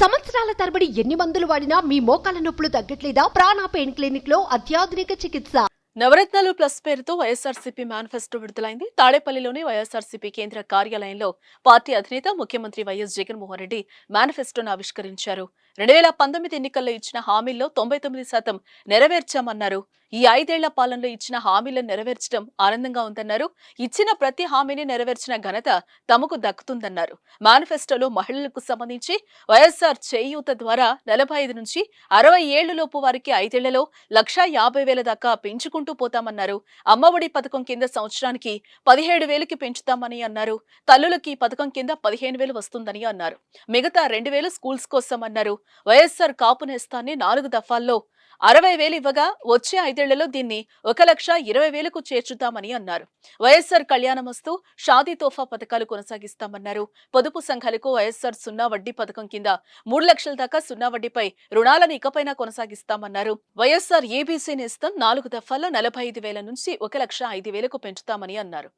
సంవత్సరాల తరబడి ఎన్ని మందులు వాడినా మీ మోకాల నొప్పులు తగ్గట్లేదా? ప్రాణ పెయిన్ క్లినిక్లో అత్యాధునిక చికిత్స. నవరత్నాలు ప్లస్ పేరుతో వైఎస్ఆర్సీపీ మేనిఫెస్టో విడుదలైంది. తాడేపల్లిలోని వైఎస్ఆర్సీపీ కేంద్ర కార్యాలయంలో పార్టీ అధినేత ముఖ్యమంత్రి వైఎస్ జగన్మోహన్ రెడ్డి మేనిఫెస్టోను ఆవిష్కరించారు. రెండు వేల పంతొమ్మిది ఎన్నికల్లో ఇచ్చిన హామీల్లో తొంభై తొమ్మిది శాతం నెరవేర్చామన్నారు. ఈ ఐదేళ్ళ పాలనలో ఇచ్చిన హామీలను నెరవేర్చడం ఆనందంగా ఉందన్నారు. ఇచ్చిన ప్రతి హామీని నెరవేర్చిన ఘనత తమకు దక్కుతుందన్నారు. మేనిఫెస్టోలో మహిళలకు సంబంధించి వైఎస్ఆర్ చేయూత ద్వారా నలభై ఐదు నుంచి అరవై ఏళ్ళలోపు వారికి ఐదేళ్ళలో లక్షా యాభై వేల దాకా పెంచుకుంటూ పోతామన్నారు. అమ్మఒడి పథకం కింద సంవత్సరానికి పదిహేడు వేలకి పెంచుతామని అన్నారు. తల్లులకి పథకం కింద పదిహేను వేలు వస్తుందని అన్నారు. మిగతా రెండు వేలు స్కూల్స్ కోసం అన్నారు వైఎస్ఆర్ కాపు నేస్తాన్ని నాలుగు దఫాల్లో అరవై వేలు ఇవ్వగా వచ్చే ఐదేళ్ళలో దీన్ని ఒక లక్ష ఇరవై వేలకు చేర్చుతామని అన్నారు. వైఎస్ఆర్ కళ్యాణమస్తు షాదీ తోఫా పథకాలు కొనసాగిస్తామన్నారు. పొదుపు సంఘాలకు వైఎస్ఆర్ సున్నా వడ్డీ పథకం కింద మూడు లక్షల దాకా సున్నా వడ్డీపై రుణాలను ఇకపైనా కొనసాగిస్తామన్నారు. వైఎస్ఆర్ ఏబీసీ నేస్తం నాలుగు దఫాల్లో నలభై ఐదు వేల నుంచి ఒక లక్ష ఐదు వేలకు పెంచుతామని అన్నారు.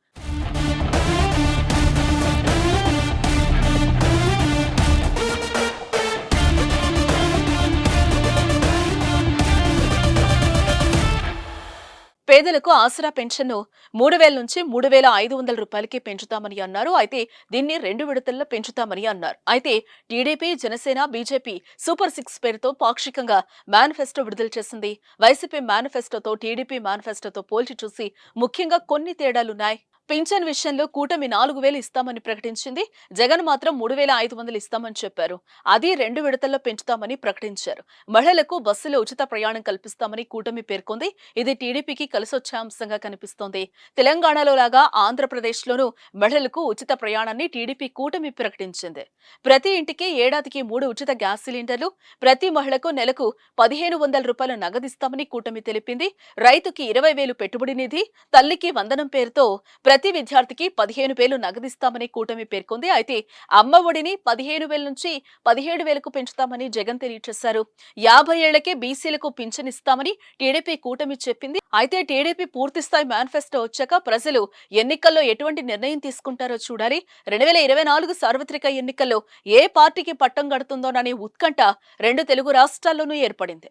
పేదలకు ఆసరా పెన్షన్ను మూడు వేల నుంచి మూడు వేల ఐదు వందల రూపాయలకి పెంచుతామని అన్నారు. అయితే దీన్ని రెండు విడతల్లో పెంచుతామని అన్నారు. అయితే TDP Janasena BJP super six పేరుతో పాక్షికంగా మేనిఫెస్టో విడుదల చేసింది. వైసీపీ మేనిఫెస్టోతో టీడీపీ మేనిఫెస్టోతో పోల్చి చూసి ముఖ్యంగా కొన్ని తేడాలున్నాయి. పింఛన్ విషయంలో కూటమి నాలుగు వేలు ఇస్తామని ప్రకటించింది. జగన్ మాత్రం మూడు వేల ఐదు వందలు ఇస్తామని చెప్పారు. అది రెండు విడతల్లో పెంచుతామని ప్రకటించారు. మహిళలకు బస్సులో ఉచిత ప్రయాణం కల్పిస్తామని కూటమి పేర్కొంది. ఇది టీడీపీకి కలిసొచ్చే అంశంగా కనిపిస్తోంది. తెలంగాణలో లాగా ఆంధ్రప్రదేశ్లోనూ మహిళలకు ఉచిత ప్రయాణాన్ని టీడీపీ కూటమి ప్రకటించింది. ప్రతి ఇంటికి ఏడాదికి మూడు ఉచిత గ్యాస్ సిలిండర్లు ప్రతి మహిళకు నెలకు పదిహేను వందల రూపాయలు నగదిస్తామని కూటమి తెలిపింది. రైతుకి ఇరవై వేలు పెట్టుబడి నిధి తల్లికి వందనం పేరుతో ప్రతి విద్యార్థికి పదిహేను వేలు నగదిస్తామని కూటమి పేర్కొంది. అయితే అమ్మ ఒడిని పదిహేను వేల నుంచి పదిహేడు వేలకు పెంచుతామని జగన్ తెలియజేశారు. యాభై ఏళ్ళకే బీసీలకు పింఛనిస్తామని టీడీపీ కూటమి చెప్పింది. అయితే టీడీపీ పూర్తిస్థాయి మేనిఫెస్టో వచ్చాక ప్రజలు ఎన్నికల్లో ఎటువంటి నిర్ణయం తీసుకుంటారో చూడాలి. రెండు వేల ఇరవై నాలుగు సార్వత్రిక ఎన్నికల్లో ఏ పార్టీకి పట్టం కడుతుందోననే ఉత్కంఠ రెండు తెలుగు రాష్ట్రాల్లోనూ ఏర్పడింది.